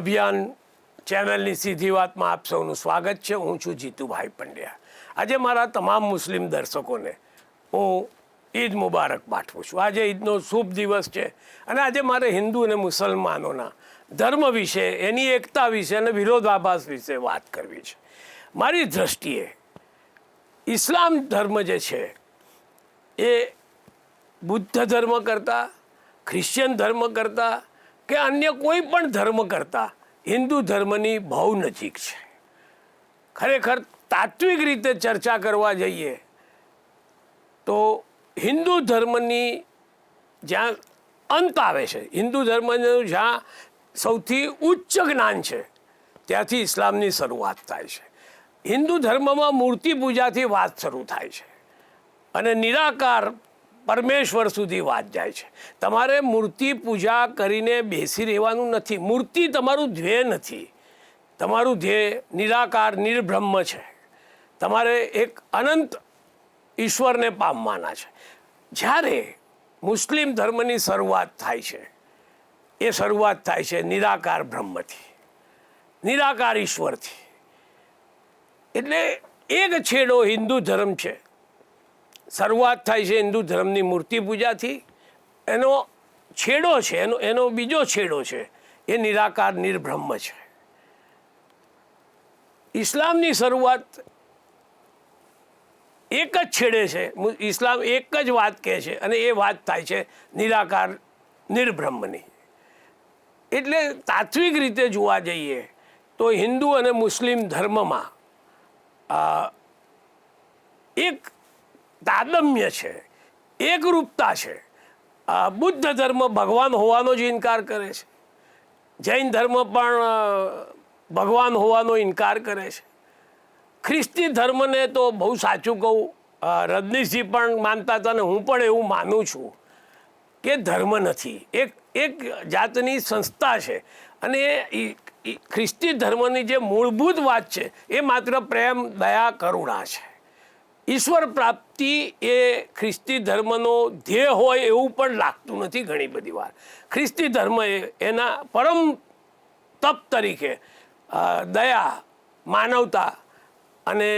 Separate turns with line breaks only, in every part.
અભિયાન ચેનલની સીધી વાતમાં આપ સૌનું સ્વાગત છે. હું છું જીતુભાઈ પંડ્યા. આજે મારા તમામ મુસ્લિમ દર્શકોને હું ઈદ મુબારક પાઠવું છું. આજે ઈદનો શુભ દિવસ છે અને આજે મારે હિન્દુ અને મુસલમાનોના ધર્મ વિશે, એની એકતા વિશે અને વિરોધાભાસ વિશે વાત કરવી છે. મારી દ્રષ્ટિએ ઇસ્લામ ધર્મ જે છે, એ બુદ્ધ ધર્મ કરતાં, ખ્રિશ્ચન ધર્મ કરતાં કે અન્ય કોઈ પણ ધર્મ કરતાં હિન્દુ ધર્મની બહુ નજીક છે. ખરેખર તાત્વિક રીતે ચર્ચા કરવા જઈએ તો હિન્દુ ધર્મની જ્યાં અંત આવે છે, હિન્દુ ધર્મનું જ્યાં સૌથી ઉચ્ચ જ્ઞાન છે, ત્યાંથી ઇસ્લામની શરૂઆત થાય છે. હિન્દુ ધર્મમાં મૂર્તિ પૂજાથી વાત શરૂ થાય છે. અને નિરાકાર પરમેશ્વર સુધી વાત જાય છે. તમારે મૂર્તિ પૂજા કરીને બેસી રહેવાનું નથી. મૂર્તિ તમારું ધ્યેય નથી. તમારું ધ્યેય નિરાકાર, નિર્બ્રહ્મ છે. તમારે એક અનંત ઈશ્વરને પામવાના છે. જ્યારે મુસ્લિમ ધર્મની શરૂઆત થાય છે, એ શરૂઆત થાય છે નિરાકાર બ્રહ્મથી, નિરાકાર ઈશ્વરથી. એટલે એક છેડો હિન્દુ ધર્મ છે. શરૂઆત થાય છે હિન્દુ ધર્મની મૂર્તિ પૂજાથી. એનો છેડો છે, એનો એનો બીજો છેડો છે, એ નિરાકાર નિર્બ્રહ્મ છે. ઇસ્લામની શરૂઆત એક જ છેડે છે. ઇસ્લામ એક જ વાત કહે છે અને એ વાત થાય છે નિરાકાર નિર્બ્રહ્મની એટલે તાત્વિક રીતે જોવા જઈએ તો હિન્દુ અને મુસ્લિમ ધર્મમાં એક તાદમ્ય છે, એકરૂપતા છે. બુદ્ધ ધર્મ ભગવાન હોવાનો જ ઇનકાર કરે છે. જૈન ધર્મ પણ ભગવાન હોવાનો ઇનકાર કરે છે. ખ્રિસ્તી ધર્મને તો બહુ સાચું કહું રજનીશજી પણ માનતા હતા અને હું પણ એવું માનું છું કે ધર્મ નથી. એક એક જાતની સંસ્થા છે અને એ ખ્રિસ્તી ધર્મની જે મૂળભૂત વાત છે એ માત્ર પ્રેમ, દયા, કરુણા છે. ઈશ્વર પ્રાપ્તિ એ ખ્રિસ્તી ધર્મનો ધ્યેય હોય એવું પણ લાગતું નથી ઘણી બધી વાર. ખ્રિસ્તી ધર્મ એના પરમ તપ તરીકે દયા, માનવતા અને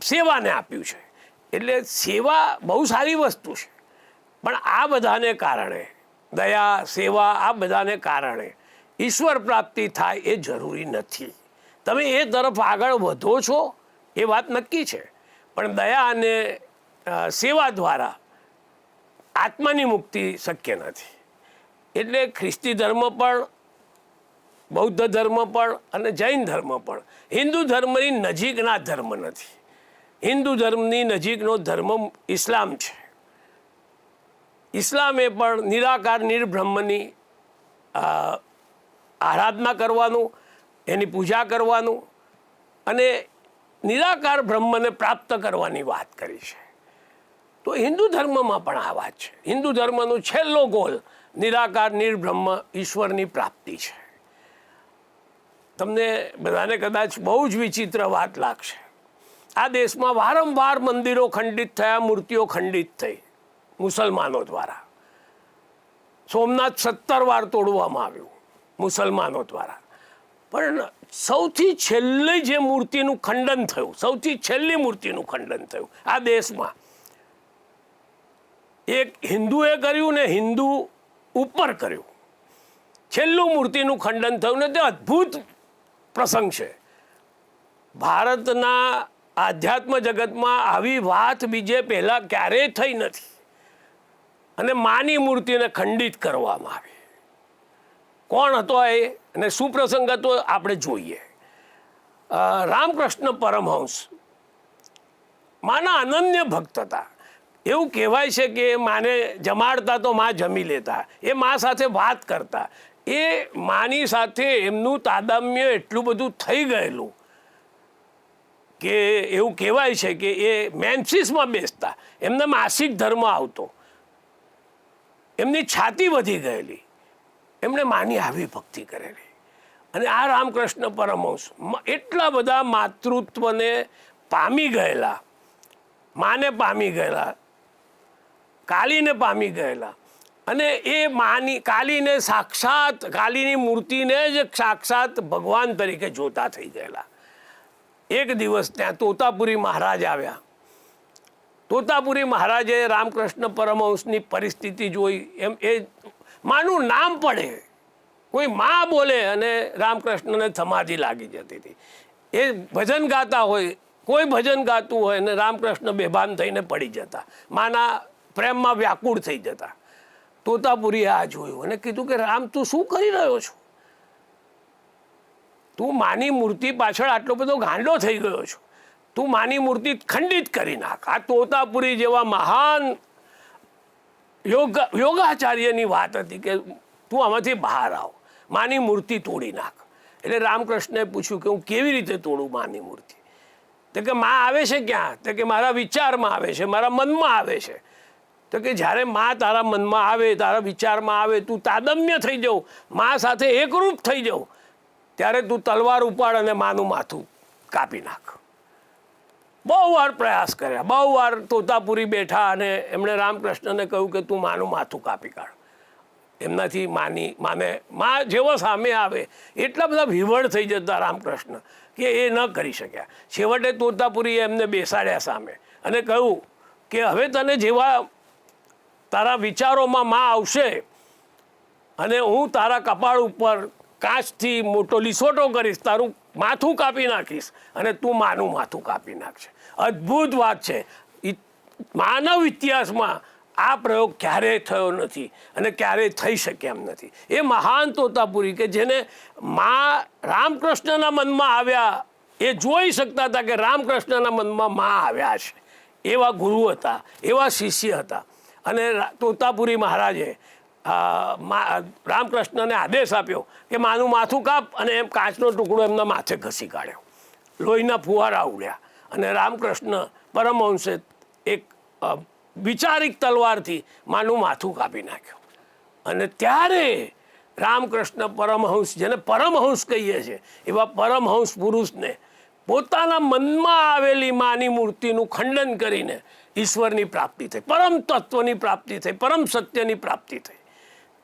સેવાને આપ્યું છે. એટલે સેવા બહુ સારી વસ્તુ છે. પણ આ બધાને કારણે, દયા, સેવા આ બધાને કારણે ઈશ્વર પ્રાપ્તિ થાય એ જરૂરી નથી. તમે એ તરફ આગળ વધો છો એ વાત નક્કી છે. પણ દયા અને સેવા દ્વારા આત્માની મુક્તિ શક્ય નથી. એટલે ખ્રિસ્તી ધર્મ પણ, બૌદ્ધ ધર્મ પણ અને જૈન ધર્મ પણ, હિન્દુ ધર્મની નજીકના ધર્મ નથી. હિન્દુ ધર્મની નજીકનો ધર્મ ઇસ્લામ છે. ઇસ્લામે પણ નિરાકાર નિર્બ્રહ્મની આરાધના કરવાનું, એની પૂજા કરવાનું અને નિરાકાર બ્રહ્મને પ્રાપ્ત કરવાની વાત કરી છે. તો હિન્દુ ધર્મમાં પણ આ વાત છે. હિન્દુ ધર્મનો છેલ્લો ગોલ નિરાકાર નિર્બ્રહ્મ ઈશ્વરની પ્રાપ્તિ છે. તમને બધાને કદાચ બહુ જ વિચિત્ર વાત લાગશે. આ દેશમાં વારંવાર મંદિરો ખંડિત થયા, મૂર્તિઓ ખંડિત થઈ, મુસલમાનો દ્વારા. સોમનાથ સત્તર વાર તોડવામાં આવ્યું મુસલમાનો દ્વારા. પણ સૌથી છેલ્લી જે મૂર્તિનું ખંડન થયું, સૌથી છેલ્લી મૂર્તિનું ખંડન થયું આ દેશમાં. એક હિન્દુએ કર્યું ને હિન્દુ ઉપર કર્યું. છેલ્લું મૂર્તિનું ખંડન થયું ને તે અદ્ભુત પ્રસંગ છે. ભારતના આધ્યાત્મ જગતમાં આવી વાત બીજે પહેલાં ક્યારેય થઈ નથી. અને માની મૂર્તિને ખંડિત કરવામાં આવી. કોણ હતો એ અને શું પ્રસંગ હતો આપણે જોઈએ. રામકૃષ્ણ પરમહંસ. માના અનન્ય ભક્ત હતા. એવું કહેવાય છે કે માને જમાડતા તો માં જમી લેતા. એ મા સાથે વાત કરતા. એ માની સાથે એમનું તાદામ્ય એટલું બધું થઈ ગયેલું કે એવું કહેવાય છે કે એ મેન્સિસમાં બેસતા. એમને માસિક ધર્મ આવતો. એમની છાતી વધી ગયેલી. એમણે માની આવી ભક્તિ કરેલી. અને આ રામકૃષ્ણ પરમહંસ એટલા બધા માતૃત્વને પામી ગયેલા. માને પામી ગયેલા. કાલીને પામી ગયેલા. અને એ માની, કાલીને સાક્ષાત, કાલીની મૂર્તિને જ સાક્ષાત ભગવાન તરીકે જોતા થઈ ગયેલા. એક દિવસ ત્યાં તોતાપુરી મહારાજ આવ્યા. તોતાપુરી મહારાજે રામકૃષ્ણ પરમહંસની પરિસ્થિતિ જોઈ. એમ એ માનું નામ પડે. કોઈ માં બોલે અને રામકૃષ્ણને સમાધિ લાગી જતી હતી. એ ભજન ગાતા હોય, કોઈ ભજન ગાતું હોય અને રામકૃષ્ણ બેભાન થઈને પડી જતા. માના પ્રેમમાં વ્યાકુળ થઈ જતા. તોતાપુરીએ આ જોયું અને કીધું કે, રામ, તું શું કરી રહ્યો છો? તું માની મૂર્તિ પાછળ આટલો બધો ગાંડો થઈ ગયો છો. તું માની મૂર્તિ ખંડિત કરી નાખ. આ તોતાપુરી જેવા મહાન યોગ યોગાચાર્યની વાત હતી કે તું આમાંથી બહાર આવ, માની મૂર્તિ તોડી નાખ. એટલે રામકૃષ્ણએ પૂછ્યું કે હું કેવી રીતે તોડું માની મૂર્તિ? તો કે માં આવે છે ક્યાં? તો કે મારા વિચારમાં આવે છે, મારા મનમાં આવે છે. તો કે જ્યારે માં તારા મનમાં આવે, તારા વિચારમાં આવે, તું તાદમ્ય થઈ જાઉં, માં સાથે એકરૂપ થઈ જાઉં, ત્યારે તું તલવાર ઉપાડ અને માનું માથું કાપી નાખ. બહુ વાર પ્રયાસ કર્યા. બહુ વાર તોતાપુરી બેઠા અને એમણે રામકૃષ્ણને કહ્યું કે તું માનું માથું કાપી કાઢ. એમનાથી માની, માને, મા જેવો સામે આવે, એટલા બધા વિવળ થઈ જતા રામકૃષ્ણ કે એ ન કરી શક્યા. છેવટે તોતાપુરીએ એમને બેસાડ્યા સામે અને કહ્યું કે હવે તને જેવા તારા વિચારોમાં માં આવશે અને હું તારા કપાળ ઉપર કાચથી મોટો લીસોટો કરીશ, તારું માથું કાપી નાખીશ અને તું માનું માથું કાપી નાખશે. અદ્ભુત વાત છે. માનવ ઇતિહાસમાં આ પ્રયોગ ક્યારેય થયો નથી અને ક્યારેય થઈ શકે એમ નથી. એ મહાન તોતાપુરી કે જેને મા રામકૃષ્ણના મનમાં આવ્યા એ જોઈ શકતા હતા કે રામકૃષ્ણના મનમાં મા આવ્યા છે. એવા ગુરુ હતા, એવા શિષ્ય હતા. અને તોતાપુરી મહારાજે રામકૃષ્ણને આદેશ આપ્યો કે માનું માથું કાપ અને એમ કાચનો ટુકડો એમના માથે ઘસી કાઢ્યો. લોહીના ફુવારા ઉડ્યા અને રામકૃષ્ણ પરમહંસે એક વિચારિક તલવારથી માનું માથું કાપી નાખ્યું. અને ત્યારે રામકૃષ્ણ પરમહંસ, જેને પરમહંસ કહીએ છીએ, એવા પરમહંસ પુરુષને પોતાના મનમાં આવેલી માની મૂર્તિનું ખંડન કરીને ઈશ્વરની પ્રાપ્તિ થઈ, પરમ તત્વની પ્રાપ્તિ થઈ, પરમ સત્યની પ્રાપ્તિ થઈ.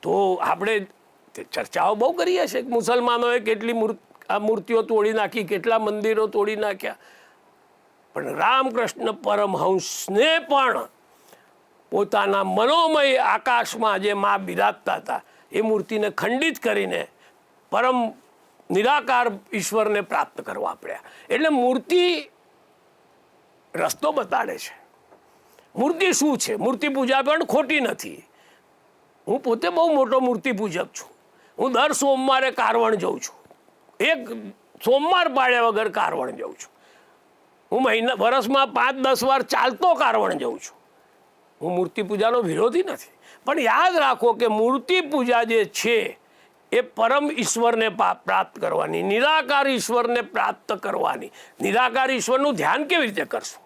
તો આપણે ચર્ચાઓ બહુ કરીએ છીએ મુસલમાનોએ કેટલી આ મૂર્તિઓ તોડી નાખી, કેટલા મંદિરો તોડી નાખ્યા. પણ રામકૃષ્ણ પરમહંસને પણ પોતાના મનોમય આકાશમાં જે મા બિરાજતા હતા, એ મૂર્તિને ખંડિત કરીને પરમ નિરાકાર ઈશ્વરને પ્રાપ્ત કરવા પડ્યા. એટલે મૂર્તિ રસ્તો બતાડે છે. મૂર્તિ શું છે? મૂર્તિ પૂજા પણ ખોટી નથી. હું પોતે બહુ મોટો મૂર્તિ પૂજક છું. હું દર સોમવારે કારવણ જઉં છું. એક સોમવાર પાડ્યા વગર કારવણ જઉં છું. હું મહિના વર્ષમાં પાંચ, દસ વાર ચાલતો કારવણ જઉં છું. હું મૂર્તિ પૂજાનો વિરોધી નથી. પણ યાદ રાખો કે મૂર્તિ પૂજા જે છે, એ પરમ ઈશ્વરને પ્રાપ્ત કરવાની, નિરાકાર ઈશ્વરને પ્રાપ્ત કરવાની. નિરાકાર ઈશ્વરનું ધ્યાન કેવી રીતે કરશું?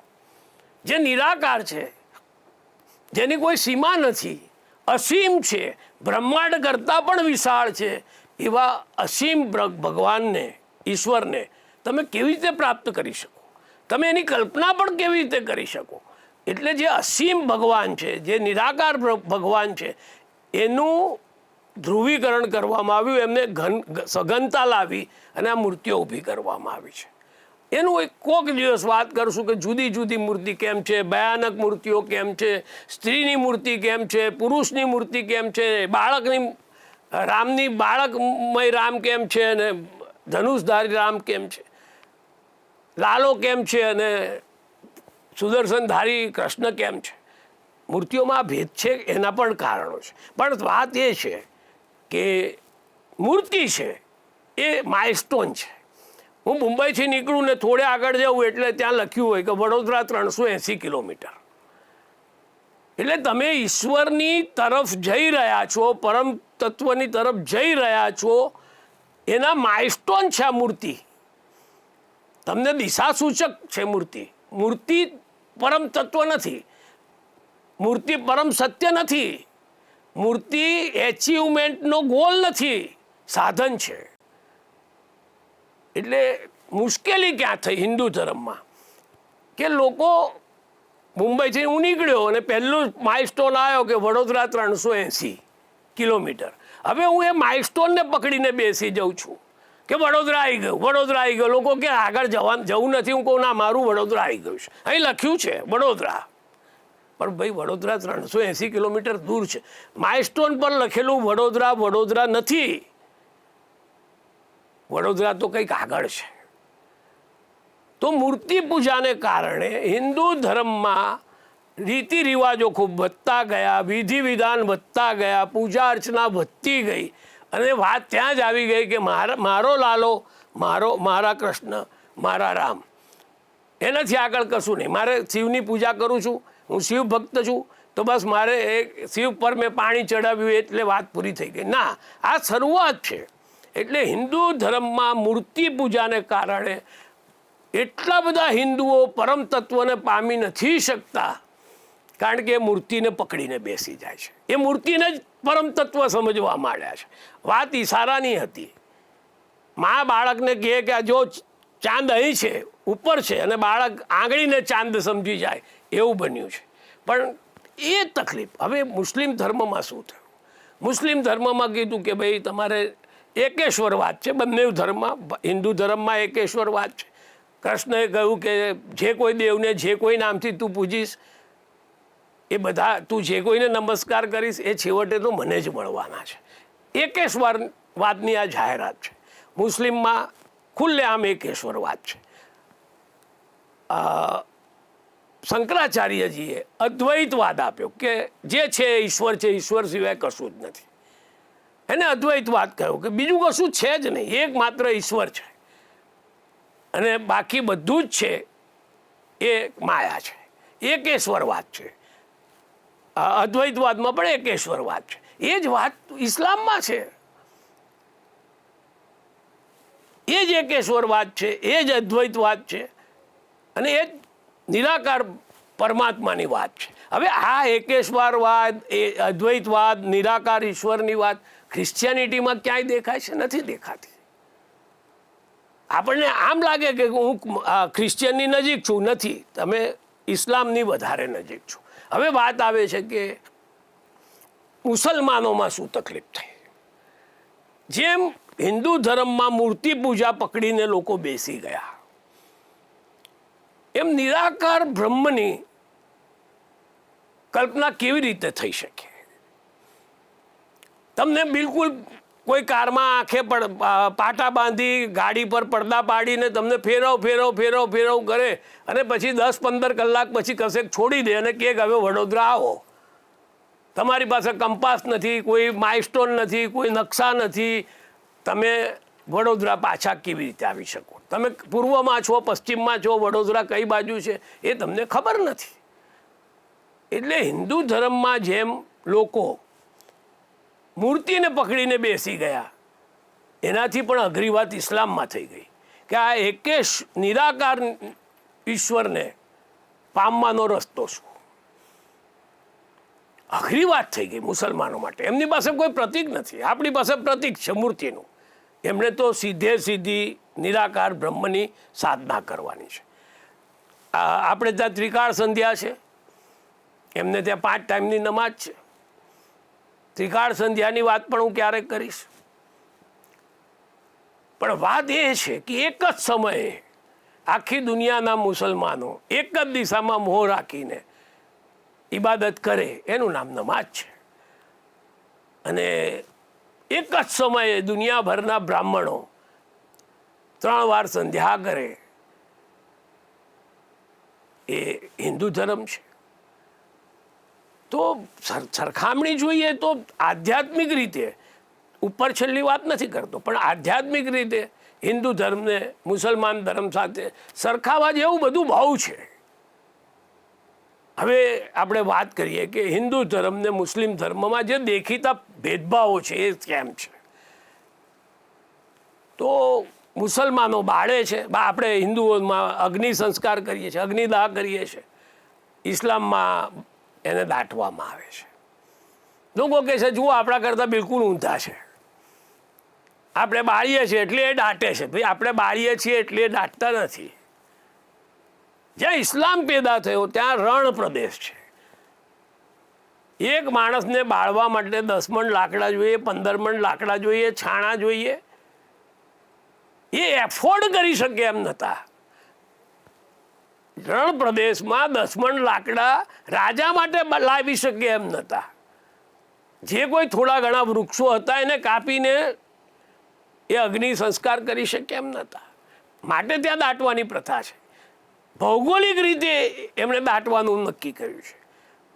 જે નિરાકાર છે, જેની કોઈ સીમા નથી અસીમ છે, બ્રહ્માંડ કરતાં પણ વિશાળ છે. એવા અસીમ ભગવાનને, ઈશ્વરને તમે કેવી રીતે પ્રાપ્ત કરી શકો? તમે એની કલ્પના પણ કેવી રીતે કરી શકો? એટલે જે અસીમ ભગવાન છે, જે નિરાકાર ભગવાન છે, એનું ધ્રુવીકરણ કરવામાં આવ્યું, એમને ઘન સઘનતા લાવી અને આ મૂર્તિઓ ઊભી કરવામાં આવી છે. એનું એક કોક દિવસ વાત કરશું કે જુદી જુદી મૂર્તિ કેમ છે, ભયાનક મૂર્તિઓ કેમ છે, સ્ત્રીની મૂર્તિ કેમ છે, પુરુષની મૂર્તિ કેમ છે, બાળકની, રામની બાળકમય રામ કેમ છે અને ધનુષધારી રામ કેમ છે, લાલો કેમ છે અને સુદર્શનધારી કૃષ્ણ કેમ છે. મૂર્તિઓમાં ભેદ છે એના પણ કારણો છે. પણ વાત એ છે કે મૂર્તિ છે એ માઇલસ્ટોન છે. હું મુંબઈથી નીકળું ને થોડે આગળ જાઉં એટલે ત્યાં લખ્યું હોય કે વડોદરા ત્રણસો એંસી કિલોમીટર. એટલે તમે ઈશ્વરની તરફ જઈ રહ્યા છો, પરમ તત્વની તરફ જઈ રહ્યા છો, એના માઇલસ્ટોન છે આ મૂર્તિ. તમને દિશા સૂચક છે મૂર્તિ. મૂર્તિ પરમ તત્વ નથી. મૂર્તિ પરમ સત્ય નથી. મૂર્તિ એચિવમેન્ટનો ગોલ નથી. સાધન છે. એટલે મુશ્કેલી ક્યાં થઈ હિન્દુ ધર્મમાં? કે લોકો મુંબઈથી હું નીકળ્યો અને પહેલું માઇલસ્ટોન આવ્યો કે વડોદરા ત્રણસો એંસી કિલોમીટર. હવે હું એ માઇલસ્ટોનને પકડીને બેસી જાઉં છું. કે વડોદરા આવી ગયું, વડોદરા આવી ગયો. લોકો કે આગળ જવા જવું નથી. હું કહું, ના, મારું વડોદરા આવી ગયું છે. અહીં લખ્યું છે, વડોદરા. પણ ભાઈ, વડોદરા ત્રણસો એંસી કિલોમીટર દૂર છે. માઇલસ્ટોન પર લખેલું વડોદરા વડોદરા નથી. વડોદરા તો કંઈક આગળ છે. તો મૂર્તિ પૂજાને કારણે હિન્દુ ધર્મમાં રીતિ રિવાજો ખૂબ વધતા ગયા, વિધિ વિધાન વધતા ગયા, પૂજા અર્ચના વધતી ગઈ અને વાત ત્યાં જ આવી ગઈ કે મારા, મારો લાલો, મારો, મારા કૃષ્ણ, મારા રામ. એનાથી આગળ કશું નહીં. મારે શિવની પૂજા કરું છું, હું શિવ ભક્ત છું, તો બસ મારે એ શિવ પર મેં પાણી ચડાવ્યું એટલે વાત પૂરી થઈ ગઈ. ના, આ શરૂઆત છે. એટલે હિન્દુ ધર્મમાં મૂર્તિ પૂજાને કારણે એટલા બધા હિન્દુઓ પરમ તત્વને પામી નથી શકતા, કારણ કે મૂર્તિને પકડીને બેસી જાય છે. એ મૂર્તિને જ પરમ તત્વ સમજવા માંડ્યા છે. વાત ઈશારાની હતી. મા બાળકને કહે કે જો ચાંદ અહીં છે, ઉપર છે, અને બાળક આંગળીને ચાંદ સમજી જાય, એવું બન્યું છે. પણ એ તકલીફ, હવે મુસ્લિમ ધર્મમાં શું થયું? મુસ્લિમ ધર્મમાં કીધું કે ભાઈ તમારે એકેશ્વરવાદ છે. બંને ધર્મમાં હિન્દુ ધર્મમાં એકેશ્વરવાદ છે. કૃષ્ણએ કહ્યું કે જે કોઈ દેવને જે કોઈ નામથી તું પૂજીશ, એ બધા તું જે કોઈને નમસ્કાર કરીશ, એ છેવટે તો મને જ મળવાના છે. એકેશ્વર વાતની આ જાહેરાત છે. મુસ્લિમમાં ખુલ્લેઆમ એકેશ્વરવાદ છે. શંકરાચાર્યજીએ અદ્વૈતવાદ આપ્યો કે જે છે ઈશ્વર છે, ઈશ્વર સિવાય કશું જ નથી. એને અદ્વૈતવાદ કહ્યું કે બીજું કશું છે જ નહીં એક ઈશ્વર છે. અને બાકી બધું જ છે, એ માયા છે એકેશ્વરવાદ છે. અદ્વૈતવાદમાં પણ એકેશ્વરવાદ છે. એ જ વાત ઇસ્લામમાં છે. એ જ એકેશ્વરવાદ છે, એ જ અદ્વૈતવાદ છે, અને એ જ નિરાકાર પરમાત્માની વાત છે. હવે આ એકેશ્વરવાદ એ અદ્વૈતવાદ નિરાકાર ઈશ્વરની વાત ક્રિશ્ચિયાનિટીમાં ક્યાંય દેખાય છે? નથી દેખાતી. આપણને આમ લાગે કે હું ક્રિશ્ચિયનની નજીક છું. નથી. તમે ઇસ્લામની વધારે નજીક છો. હવે વાત આવે છે કે મુસલમાનોમાં શું તકલીફ થઈ? જેમ હિન્દુ ધર્મમાં મૂર્તિ પૂજા પકડીને લોકો બેસી ગયા, એમ નિરાકાર બ્રહ્મની કલ્પના કેવી રીતે થઈ શકે? તમને બિલકુલ કોઈ કારમાં આંખે પડ પાટા બાંધી, ગાડી પર પડદા પાડીને તમને ફેરવ ફેરવ ફેરવ ફેરવ કરે અને પછી દસ, પંદર કલાક પછી કશેક છોડી દે અને કે હવે વડોદરા આવો. તમારી પાસે કંપાસ નથી, કોઈ માઇલસ્ટોન નથી, કોઈ નકશા નથી. તમે વડોદરા પાછા કેવી રીતે આવી શકો? તમે પૂર્વમાં છો, પશ્ચિમમાં છો, વડોદરા કઈ બાજુ છે એ તમને ખબર નથી. એટલે હિન્દુ ધર્મમાં જેમ લોકો મૂર્તિને પકડીને બેસી ગયા. એનાથી પણ અઘરી વાત ઇસ્લામમાં થઈ ગઈ કે આ એકેશ નિરાકાર ઈશ્વરને પામવાનો રસ્તો શું? અઘરી વાત થઈ ગઈ મુસલમાનો માટે. એમની પાસે કોઈ પ્રતીક નથી. આપણી પાસે પ્રતિક છે મૂર્તિનું. એમણે તો સીધે સીધી નિરાકાર બ્રહ્મની સાધના કરવાની છે. આપણે ત્યાં ત્રિકાળ સંધ્યા છે. એમને ત્યાં પાંચ ટાઈમની નમાજ છે. ત્રિકાળ સંધ્યાની વાત પણ હું ક્યારેક કરીશ. પણ વાત એ છે કે એક જ સમયે આખી દુનિયાના મુસલમાનો એક જ દિશામાં મોહ રાખીને ઇબાદત કરે, એનું નામ નમાજ છે. અને એક જ સમયે દુનિયાભરના બ્રાહ્મણો ત્રણ વાર સંધ્યા કરે, એ હિન્દુ ધર્મ છે. તો સરખામણી જોઈએ તો આધ્યાત્મિક રીતે, ઉપર છેલ્લી વાત નથી કરતો, પણ આધ્યાત્મિક રીતે હિન્દુ ધર્મને, મુસલમાન ધર્મ સાથે સરખાવા જેવું બધું બહુ છે. હવે આપણે વાત કરીએ કે હિન્દુ ધર્મને મુસ્લિમ ધર્મમાં જે દેખીતા ભેદભાવો છે એ કેમ છે? તો મુસલમાનો બાળે છે આપણે હિન્દુઓમાં અગ્નિ સંસ્કાર કરીએ છીએ, અગ્નિદાહ કરીએ છીએ. ઇસ્લામમાં એને દાટવામાં આવે છે. લોકો કહે છે, જુઓ, આપણા કરતાં બિલકુલ ઊંધા છે. આપણે બાળીએ છીએ એટલે એ દાટે છે. ભાઈ, આપણે બાળીએ છીએ એટલે એ દાટતા નથી. જ્યાં ઇસ્લામ પેદા થયો, ત્યાં રણ પ્રદેશ છે. એક માણસને બાળવા માટે દસ મણ લાકડા જોઈએ, પંદર મણ લાકડા જોઈએ, છાણા જોઈએ. એ એફોર્ડ કરી શકે એમ નહોતા. રણ પ્રદેશમાં દસમણ લાકડા રાજા માટે લાવી શકે એમ નહોતા જે કોઈ થોડા ઘણા વૃક્ષો હતા એને કાપીને એ અગ્નિ સંસ્કાર કરી શકે એમ નહોતા માટે ત્યાં દાટવાની પ્રથા છે. ભૌગોલિક રીતે એમણે દાટવાનું નક્કી કર્યું છે.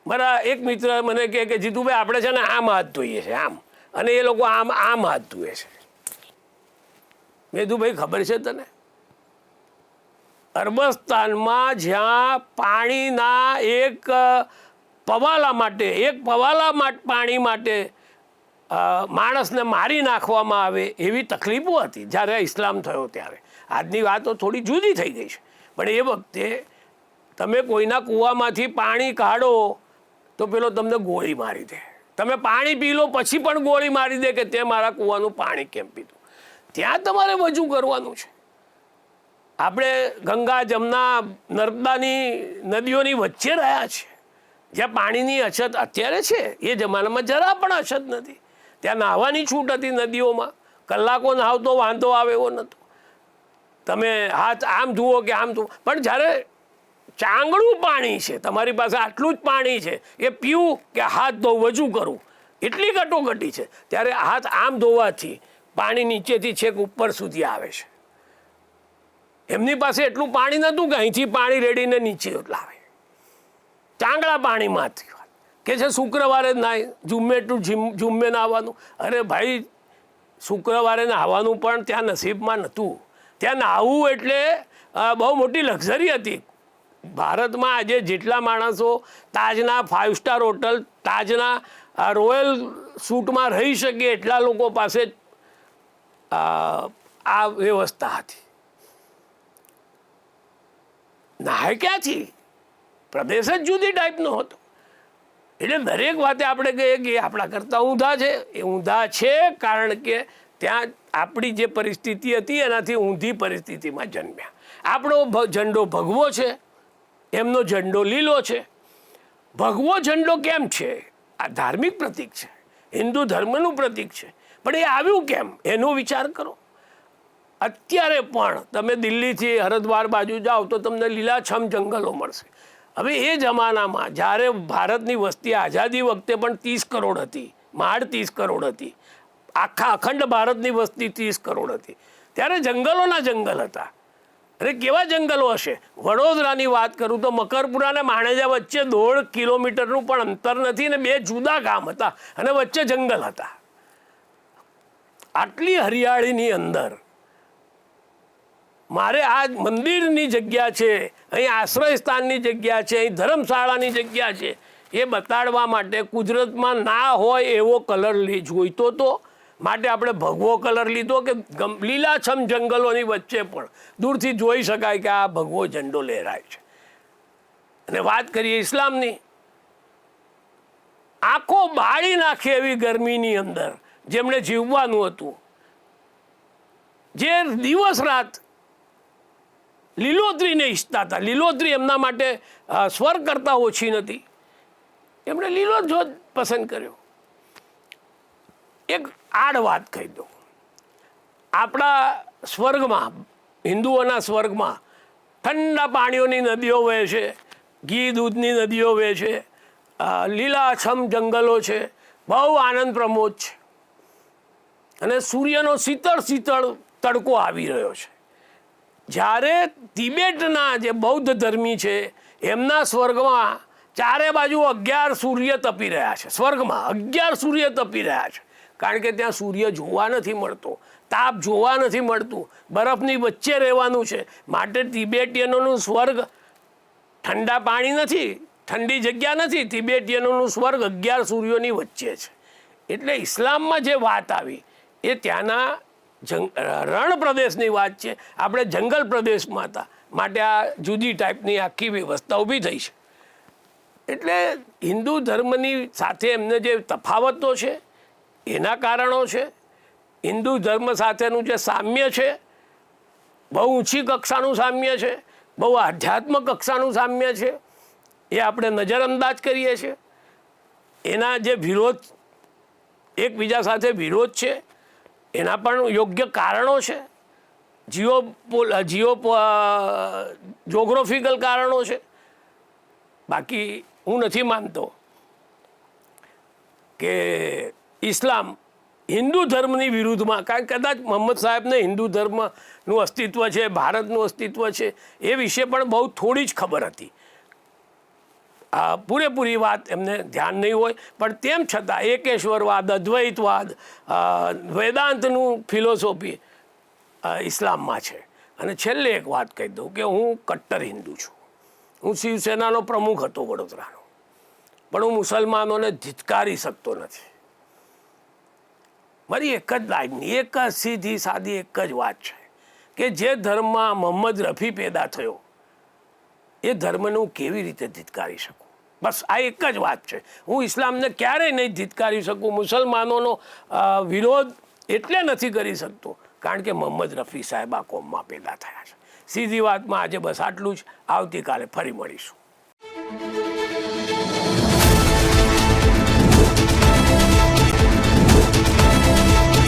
મારા એક મિત્ર મને કહે કે, જીતુભાઈ, આપણે છે ને આમ હાથ ધોઈએ છે, આમ. અને એ લોકો આમ આમ હાથ ધોએ છે. મેં કીધું, ભાઈ, ખબર છે તને? અરબસ્તાનમાં જ્યાં પાણીના એક પવાલા માટે, એક પવાલા માટે પાણી માટે માણસને મારી નાખવામાં આવે એવી તકલીફો હતી જ્યારે ઇસ્લામ થયો ત્યારે. આજની વાતો થોડી જુદી થઈ ગઈ છે. પણ એ વખતે તમે કોઈના કૂવામાંથી પાણી કાઢો તો પેલો તમને ગોળી મારી દે. તમે પાણી પી લો પછી પણ ગોળી મારી દે કે તે મારા કૂવાનું પાણી કેમ પીધું? ત્યાં તમારે વજુ કરવાનું છે. આપણે ગંગા, જમના, નર્મદાની નદીઓની વચ્ચે રહ્યા છે. જ્યાં પાણીની અછત અત્યારે છે, એ જમાનામાં જરા પણ અછત નથી. ત્યાં નાહવાની છૂટ હતી નદીઓમાં. કલાકો નાહતો, વાંધો આવે એવો નહોતો. તમે હાથ આમ ધુઓ કે આમ ધુઓ પણ જ્યારે ચાંગડું પાણી છે, તમારી પાસે આટલું જ પાણી છે, એ પીવું કે હાથ ધોવું, વજુ કરું, એટલી કટોકટી છે, ત્યારે હાથ આમ ધોવાથી પાણી નીચેથી છેક ઉપર સુધી આવે છે. એમની પાસે એટલું પાણી નહોતું કે અહીંથી પાણી રેડીને નીચે લાવે. ચાંગળા પાણીમાંથી. કે છે શુક્રવારે નાય જુમ્મે ટુ જીમ- જુમ્મે નાહવાનું અરે ભાઈ, શુક્રવારે નાહવાનું પણ ત્યાં નસીબમાં નહોતું. ત્યાં નાહવું એટલે બહુ મોટી લક્ઝરી હતી. ભારતમાં આજે જેટલા માણસો તાજના ફાઇવ સ્ટાર હોટલ, તાજના રોયલ સૂટમાં રહી શકે એટલા લોકો પાસે આ વ્યવસ્થા હતી. નાહે ક્યાંથી પ્રદેશ જ જુદી ટાઈપનો હતો. એટલે દરેક વાતે આપણે કહીએ કે આપણા કરતાં ઊંધા છે. એ ઊંધા છે કારણ કે ત્યાં આપણી જે પરિસ્થિતિ હતી એનાથી ઊંધી પરિસ્થિતિમાં જન્મ્યા. આપણો ઝંડો ભગવો છે. એમનો ઝંડો લીલો છે. ભગવો ઝંડો કેમ છે? આ ધાર્મિક પ્રતીક છે. હિન્દુ ધર્મનું પ્રતીક છે. પણ એ આવ્યું કેમ? એનો વિચાર કરો. અત્યારે પણ તમે દિલ્હીથી હરદ્વાર બાજુ જાઓ તો તમને લીલાછમ જંગલો મળશે. હવે એ જમાનામાં જ્યારે ભારતની વસ્તી આઝાદી વખતે પણ ત્રીસ કરોડ હતી, માળ ત્રીસ કરોડ હતી, આખા અખંડ ભારતની વસ્તી ત્રીસ કરોડ હતી. ત્યારે જંગલોના જંગલ હતા. અરે કેવા જંગલો હશે? વડોદરાની વાત કરું તો મકરપુરા અને માણેજા વચ્ચે દોઢ કિલોમીટરનું પણ અંતર નથી ને બે જુદા ગામ હતા અને વચ્ચે જંગલ હતા. આટલી હરિયાળીની અંદર મારે આ મંદિરની જગ્યા છે, અહીં આશ્રય સ્થાનની જગ્યા છે, અહીં ધર્મશાળાની જગ્યા છે, એ બતાડવા માટે કુદરતમાં ના હોય એવો કલર લી જોઈતો તો. માટે આપણે ભગવો કલર લીધો કે લીલાછમ જંગલોની વચ્ચે પણ દૂરથી જોઈ શકાય કે આ ભગવો ઝંડો લહેરાય છે. અને વાત કરીએ ઇસ્લામની. આંખો બાળી નાખે એવી ગરમીની અંદર, જેમણે જીવવાનું હતું. જે દિવસ રાત લીલોતરીને ઈચ્છતા હતા. લીલોતરી એમના માટે સ્વર કરતાં ઓછી નથી એમણે લીલો જ પસંદ કર્યો. એક આડ વાત કહી દઉં. આપણા સ્વર્ગમાં, હિન્દુઓના સ્વર્ગમાં ઠંડા પાણીઓની નદીઓ વહે છે, ઘી દૂધની નદીઓ વહે છે લીલાછમ જંગલો છે, બહુ આનંદ પ્રમોદ છે. અને સૂર્યનો શીતળ શીતળ તડકો આવી રહ્યો છે. જ્યારે તિબેટના જે બૌદ્ધ ધર્મી છે, એમના સ્વર્ગમાં ચારે બાજુ અગિયાર સૂર્ય તપી રહ્યા છે. સ્વર્ગમાં અગિયાર સૂર્ય તપી રહ્યા છે. કારણ કે ત્યાં સૂર્ય જોવા નથી મળતો, તાપ જોવા નથી મળતું, બરફની વચ્ચે રહેવાનું છે. માટે તિબેટીયનોનું સ્વર્ગ ઠંડા પાણી નથી, ઠંડી જગ્યા નથી, તિબેટીયનોનું સ્વર્ગ અગિયાર સૂર્યોની વચ્ચે છે. એટલે ઇસ્લામમાં જે વાત આવી, એ ત્યાંના રણ પ્રદેશની વાત છે. આપણે જંગલ પ્રદેશમાં હતા. માટે આ જુદી ટાઈપની આખી વ્યવસ્થા ઊભી થઈ છે. એટલે હિન્દુ ધર્મની સાથે એમને જે તફાવતો છે, એના કારણો છે, હિન્દુ ધર્મ સાથેનું જે સામ્ય છે, બહુ ઊંચી કક્ષાનું સામ્ય છે, બહુ આધ્યાત્મ કક્ષાનું સામ્ય છે, એ આપણે નજરઅંદાજ કરીએ છીએ. એના જે વિરોધ, એકબીજા સાથે વિરોધ છે એના પણ યોગ્ય કારણો છે. જીઓ જીઓ જોગ્રાફિકલ કારણો છે. બાકી હું નથી માનતો કે ઇસ્લામ હિન્દુ ધર્મની વિરુદ્ધમાં, કારણ કદાચ મોહમ્મદ સાહેબને હિન્દુ ધર્મનું અસ્તિત્વ છે, ભારતનું અસ્તિત્વ છે, એ વિશે પણ બહુ થોડી જ ખબર હતી. પૂરેપૂરી વાત એમને ધ્યાન નહીં હોય. પણ તેમ છતાં એકેશ્વરવાદ, અદ્વૈતવાદ વેદાંતનું ફિલોસોફી ઇસ્લામમાં છે. અને છેલ્લે એક વાત કહી દઉં કે હું કટ્ટર હિન્દુ છું. હું શિવસેનાનો પ્રમુખ હતો વડોદરાનો. પણ હું મુસલમાનોને ધિતકારી શકતો નથી. મારી એક જ લાઈનની, એક જ સીધી સાદી એક જ વાત છે કે જે ધર્મમાં મોહમ્મદ રફી પેદા થયો એ ધર્મને હું કેવી રીતે ધિતકારી શકું? બસ આ એક જ વાત છે. હું ઇસ્લામને ક્યારેય નહીં ધિતકારી શકું. મુસલમાનોનો વિરોધ એટલે નથી કરી શકતો. કારણ કે મોહમ્મદ રફી સાહેબ આ કોમમાં પેદા થયા છે. સીધી વાતમાં આજે બસ આટલું જ. આવતીકાલે ફરી મળીશું.